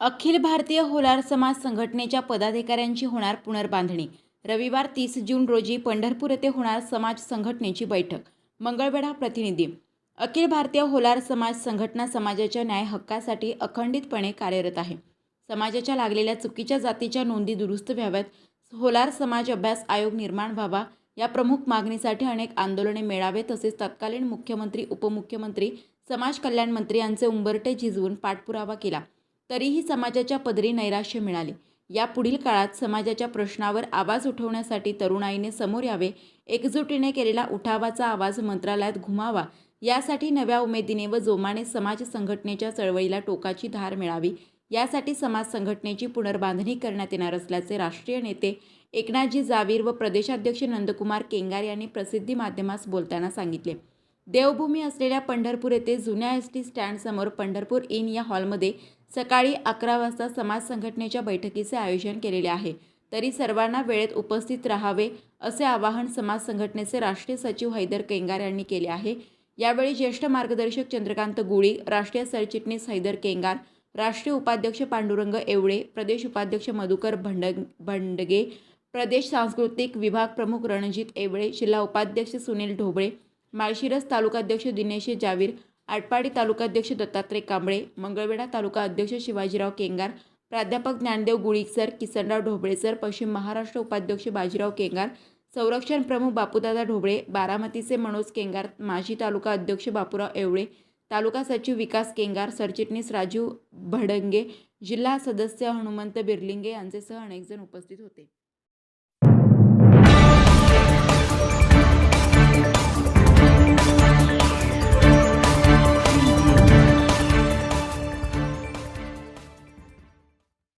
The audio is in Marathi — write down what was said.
अखिल भारतीय होलार समाज संघटनेच्या पदाधिकाऱ्यांची होणार पुनर्बांधणी. रविवार तीस जून रोजी पंढरपूर येथे होणार समाज संघटनेची बैठक. मंगळवेढा प्रतिनिधी. अखिल भारतीय होलार समाज संघटना समाजाच्या न्याय हक्कासाठी अखंडितपणे कार्यरत आहे. समाजाच्या लागलेल्या चुकीच्या जातीच्या नोंदी दुरुस्त व्हाव्यात. होलार समाज अभ्यास आयोग निर्माण व्हावा या प्रमुख मागणीसाठी अनेक आंदोलने मेळावे तसेच तत्कालीन मुख्यमंत्री उपमुख्यमंत्री समाज कल्याण मंत्री यांचे उंबरटे झिजवून पाठपुरावा केला. तरीही समाजाच्या पदरी नैराश्य मिळाले. या पुढील काळात समाजाच्या प्रश्नावर आवाज उठवण्यासाठी तरुणाईने समोर यावे एकजुटीने केलेला उठावाचा आवाज मंत्रालयात घुमावा यासाठी नव्या उमेदीने व जोमाने समाज संघटनेच्या चळवळीला टोकाची धार मिळावी यासाठी समाज संघटनेची पुनर्बांधणी करण्यात येणार असल्याचे राष्ट्रीय नेते एकनाथजी जावीर व प्रदेशाध्यक्ष नंदकुमार केंगार यांनी प्रसिद्धी माध्यमास बोलताना सांगितले. देवभूमी असलेल्या पंढरपूर येथे जुन्या एस टी स्टँडसमोर पंढरपूर इन या हॉलमध्ये सकाळी अकरा वाजता समाज संघटनेच्या बैठकीचे आयोजन केलेले आहे. तरी सर्वांना वेळेत उपस्थित राहावे असे आवाहन समाज संघटनेचे राष्ट्रीय सचिव हैदर केंगार यांनी केले आहे. यावेळी ज्येष्ठ मार्गदर्शक चंद्रकांत गुळी राष्ट्रीय सरचिटणीस हैदर केंगार राष्ट्रीय उपाध्यक्ष पांडुरंग एवळे प्रदेश उपाध्यक्ष मधुकर भंड भंडगे प्रदेश सांस्कृतिक विभाग प्रमुख रणजित एवळे जिल्हा उपाध्यक्ष सुनील ढोबळे माळशिरस तालुकाध्यक्ष दिनेश जावीर आटपाडी तालुकाध्यक्ष दत्तात्रय कांबळे मंगळवेढा तालुका अध्यक्ष शिवाजीराव केंगार प्राध्यापक ज्ञानदेव गुळीसर किसनराव ढोबळे सर पश्चिम महाराष्ट्र उपाध्यक्ष बाजीराव केंगार संरक्षण प्रमुख बापूदादा ढोबळे बारामतीचे मनोज केंगार माजी तालुका अध्यक्ष बापूराव एवळे तालुका सचिव विकास केंगार सरचिटणीस राजू भडंगे जिल्हा सदस्य हनुमंत बिर्लिंगे यांचेसह अनेकजण उपस्थित होते.